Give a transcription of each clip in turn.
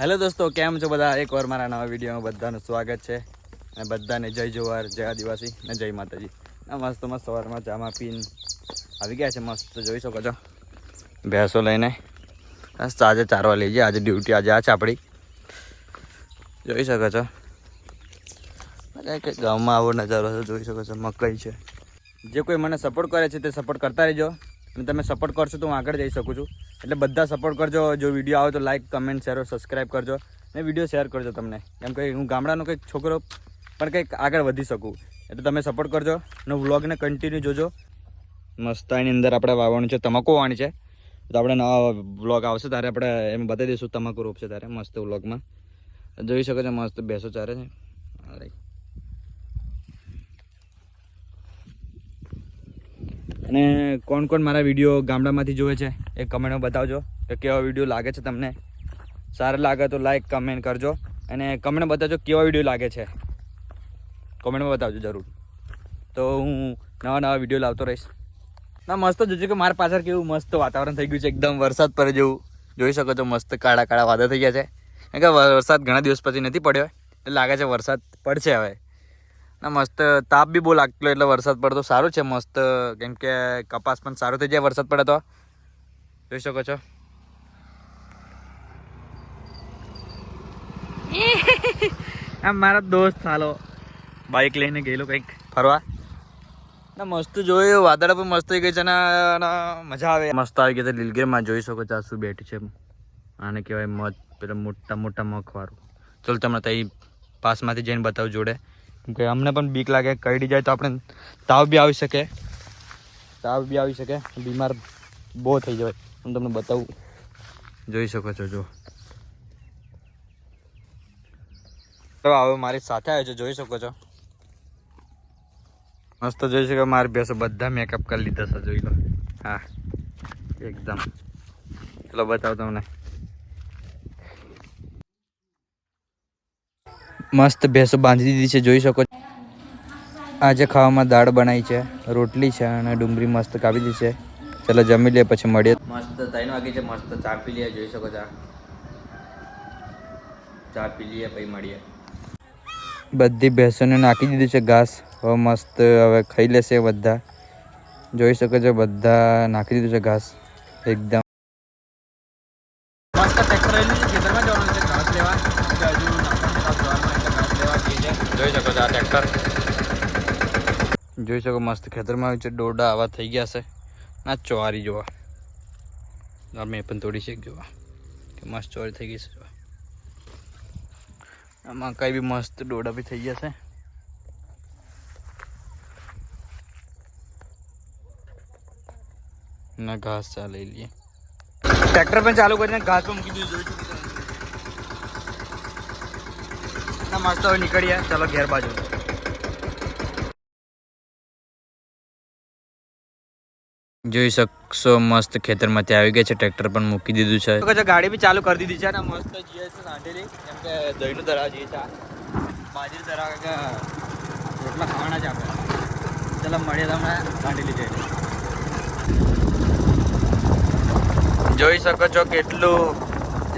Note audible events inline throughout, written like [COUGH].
Hello દોસ્તો, કેમ છો બધા? એકવાર મારા નવા વિડીયોમાં બધાનું સ્વાગત છે. અને બધાને જય જુવાર, જય આદિવાસી અને જય માતાજી. મસ્ત મસ્ત સવારમાં ચામાં પીન આવી ગયા છે મસ્ત, જોઈ શકો છો. ભેંસો લઈને મસ્ત આજે ચારવા લઈ જઈએ. આજે ડ્યુટી આજે આ છે આપણી. જોઈ શકો છો. કંઈક ગામમાં આવો નજારો જોઈ શકો છો. મકઈ છે. જે કોઈ મને સપોર્ટ કરે છે તે સપોર્ટ કરતા રહેજો. અને તમે સપોર્ટ કરશો તો હું આગળ જઈ શકું છું. એટલે બધા સપોર્ટ કરજો. જો વીડિયો આવે તો લાઈક કમેન્ટ શેર સબસ્ક્રાઈબ કરજો. અને વીડિયો શેર કરજો તમને. કેમ કે હું ગામડાનો કંઈક છોકરો, પણ કંઈક આગળ વધી શકું. એટલે તમે સપોર્ટ કરજો. અને વ્લોગને કન્ટિન્યુ જોજો. મસ્ત એની અંદર આપણે વાવવાનું છે. તમાકુ વાવવાની છે. તો આપણે નવા વ્લોગ આવશે ત્યારે આપણે એમ બતાવી દઈશું તમાકુ રોપશે ત્યારે મસ્ત વ્લોગમાં જોઈ શકો છો મસ્ત બેસો ચારે છે. અને કોણ કોણ મારા વીડિયો ગામડામાંથી જોવે છે એ કમેન્ટમાં બતાવજો કે કેવો વીડિયો લાગે છે તમને. સારા લાગે તો લાઈક કમેન્ટ કરજો અને કમેન્ટમાં બતાવજો કેવા વીડિયો લાગે છે. કમેન્ટમાં બતાવજો જરૂર. તો હું નવા નવા વીડિયો લાવતો રહીશ. ના, મસ્ત જોજો કે મારા પાછળ કેવું મસ્ત વાતાવરણ થઈ ગયું છે. એકદમ વરસાદ પડે જેવું. જોઈ શકો છો મસ્ત કાળા કાળા વાદળ થઈ ગયા છે. કારણ કે વરસાદ ઘણા દિવસ પછી નથી પડ્યો. એટલે લાગે છે વરસાદ પડશે હવે. ના મસ્ત તાપ બી બહુ લાગતો એટલે વરસાદ પડતો. સારું છે મસ્ત. કેમ કે કપાસ પણ સારો થઈ જાય વરસાદ પડે તો. જોઈ શકો છો. [LAUGHS] આ મારા દોસ્ત ચાલો બાઇક લઈને ગયેલો કંઈક ફરવા. ના મસ્ત જોયું. વાદળ પણ મસ્ત થઈ ગઈ છે ને અને મજા આવે. મસ્ત આવી ગઈ છે લીલગીરમાં જોઈ શકો છો આ શું બેઠી છે. આને કહેવાય મધ પેલા મોટા મોટા મખવાળું ચાલો તમને ત્યાં પાસમાંથી જઈને બતાવું જોડે. કે અમને પણ બીક લાગે, કરડી જાય તો આપણે તાવ બી આવી શકે. તાવ બી આવી શકે, બીમાર બહુ થઈ જાય હું તમને બતાવું. જોઈ શકો છો જો હવે મારી સાથે આવ્યો છે, જોઈ શકો છો. મસ્ત જોઈ શકો, મારી બેસો બધા મેકઅપ કરી લીધા છે, જોઈ લો. હા, એકદમ. ચલો બતાવો તમને. મસ્ત ભેંસો બાંધી દીધી છે જોઈ શકો છો. આજે ખાવામાં દાળ બનાવી છે રોટલી છે અને ડુંગળી મસ્ત કાપી દીધી છે. ચાલો જમી લે પછી મળીએ. મસ્ત ત્રણ વાગે છે મસ્ત ચા પી લઈએ જોઈ શકો છો ચા પી લઈએ પછી મળીએ. બધી ભેંસોને નાખી દીધું છે ઘાસ. હવે મસ્ત હવે ખાઈ લેશે બધા. જોઈ શકો છો બધા નાખી દીધું છે ઘાસ. એકદમ. મસ્ત ટ્રેક્ટર લઈને ખેતરમાં જવાનું છે ઘાસ લેવા કે હજુ નાખવાનું ઘાસ જવાનું એટલે ઘાસ લેવા જઈએ છે જોઈ શકો છો આ ટ્રેક્ટર જોઈ શકો મસ્ત ખેતરમાં આવ્યું છે ડોડા આવા થઈ ગયા છે. ના ચોરી જોવા. મેં પણ થોડી શેક જોવા. કે મસ્ત ચોરી થઈ ગઈ છે, જોવા. આમાં કઈ બી મસ્ત ડોડા બી થઈ ગયા છે. ના, ઘાસ ચા લઈ લઈએ ટ્રેક્ટર પણ ચાલુ કરીને ઘાસ પણ મૂકી દીધું, જોઈ શકો છો. ના, મસ્ત હવે નીકળીએ. ચાલો, ઘેર બાજુ. જોઈ શકશો, મસ્ત ખેતરમાંથી આવી ગયા છે. ટ્રેક્ટર પણ મૂકી દીધું છે. ગાડી બી ચાલુ કરી દીધી છે અને મસ્ત જઈએ છે નાંદેલી કેમ કે દહીંનું ધરા જઈએ છે બાજરી ધરા કે રોટલા ખાવાના છે આપણે. ચાલો મળીએ તમને નાટેલી જઈને. જોઈ શકો છો કેટલું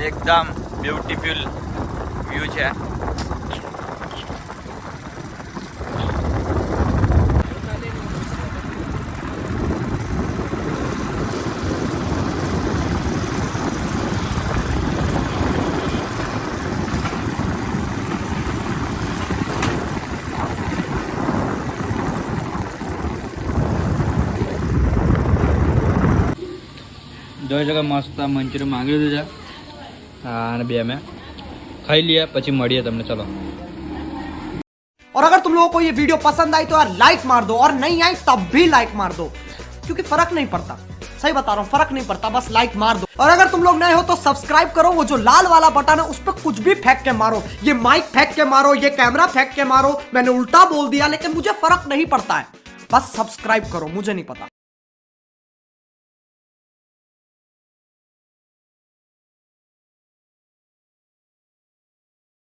એકદમ બ્યુટીફુલ વ્યૂ છે. જોઈ શકો મસ્ત મંચુરિયન માંગી લીધું છે હા અને બે મેં ખાઈ લઈએ પછી મળીએ તમને ચલો और अगर तुम लोगों को ये वीडियो पसंद आई तो यार लाइक मार दो और नहीं आई तब भी लाइक मार दो क्योंकि फर्क नहीं पड़ता सही बता रहा हूँ फर्क नहीं पड़ता बस लाइक मार दो और अगर तुम लोग नए हो तो सब्सक्राइब करो वो जो लाल वाला बटन है उस पर कुछ भी फेंक के मारो ये माइक फेंक के मारो ये कैमरा फेंक के मारो मैंने उल्टा बोल दिया लेकिन मुझे फर्क नहीं पड़ता है बस सब्सक्राइब करो मुझे नहीं पता